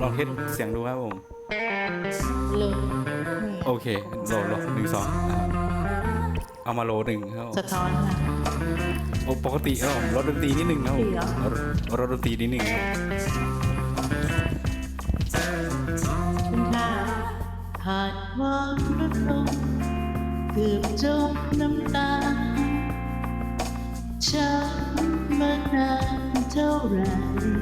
ลองเทสเสียงดูครับผม โลโอเคโหลดโหลดหนึ่งสองนะครับเอามาโหลดหนึ่งครับผมสะท้อนค่ะ โอ้ปกติครับผมลดดนตรีนิดนึงครับผมจริงเหรอลดลดดนตรีนิดนึงครับคุณค่าผ่านความรักลงเกือบจมน้ำตาช้ำมานานเท่าไหร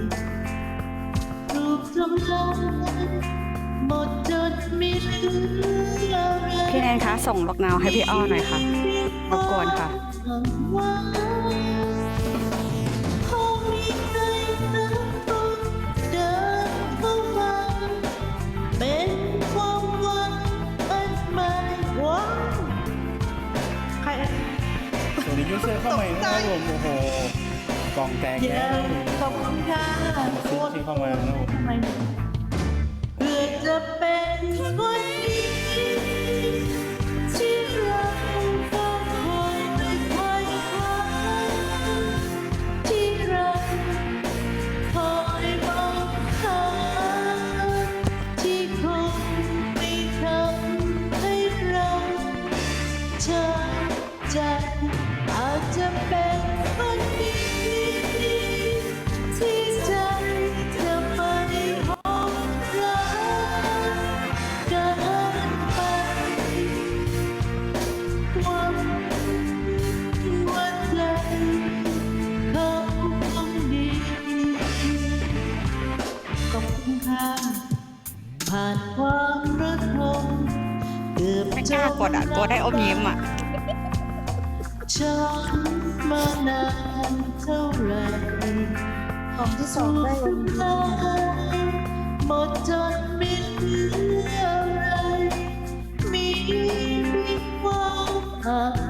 พี่แนนคะส่งล็อกนาวให้พี่อ้อหน่อยค่ะรบกวนค่ะเป็นความหวังอันใหม่ว้าวใครสวัสดียูเซอร์เข้าใหม่นะครับผมโอ้โหกล่องแตกเยแล้อะวขอบคุณค่ะซื้อที่เข้ามานะครับผม ทำไมเพื่อ จะเป็นคนดี ผ่านความรักลงเกือบไม่กล้ากดอะกลัวได้อมยิ้มอะช้ำมานานเท่าไหรของที่สองได้วันนี้หมดจนไม่เหลืออะไรมีความหักหวัง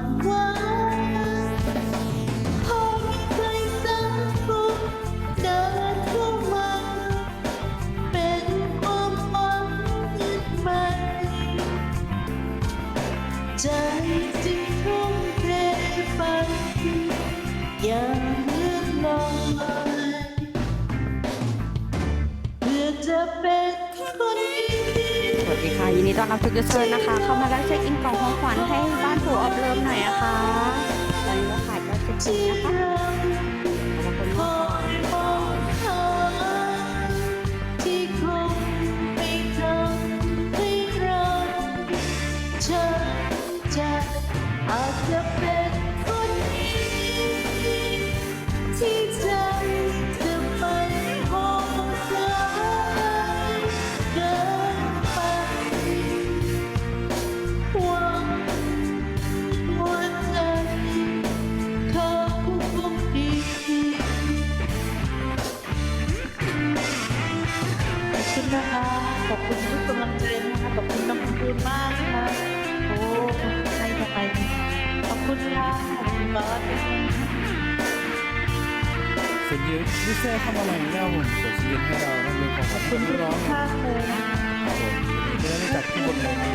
ดีค่ะยินดีต้อนรับทุกยูเซอร์นะคะ เข้ามาแล้วเช็คอินกล่องของขวัญให้บ้านผัวออฟเลิฟหน่อยนะคะตอนนี้เราขายก็เช็คอินนะคะ ขอบคุณทุกกำลังใจนะคะขอบคุณน้องคูณมากนะคะโอ้ให้ทำไมขอบคุณค่ะขอบคุณบอสเซ็นยูยูเซอร์เข้ามาใหม่นะครับผมกดยืนให้เราต้องเป็นของขขวัอญบคุณที่ทุกร้องท่านเลยนะครับผมเดี๋ยวเราจัดที่บนเลย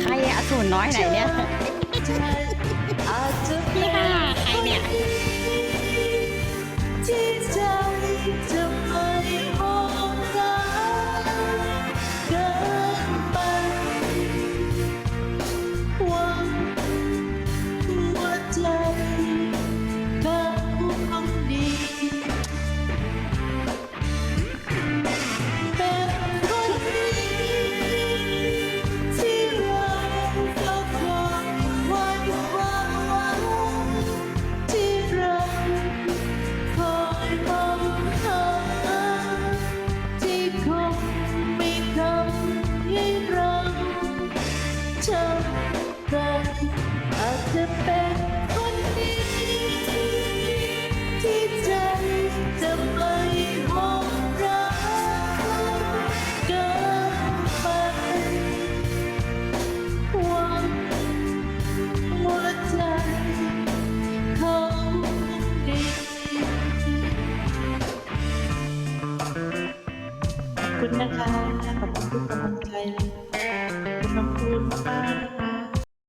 ใครอะสูนน้อยไหนเนี่ยพี่ค่ะใครเนี่ยใจ จะเป็นคนดีที่ใจจะไม่มองรักเกินไปหวังหัวใจเขาดีคุณนะคะขอบคุณทุก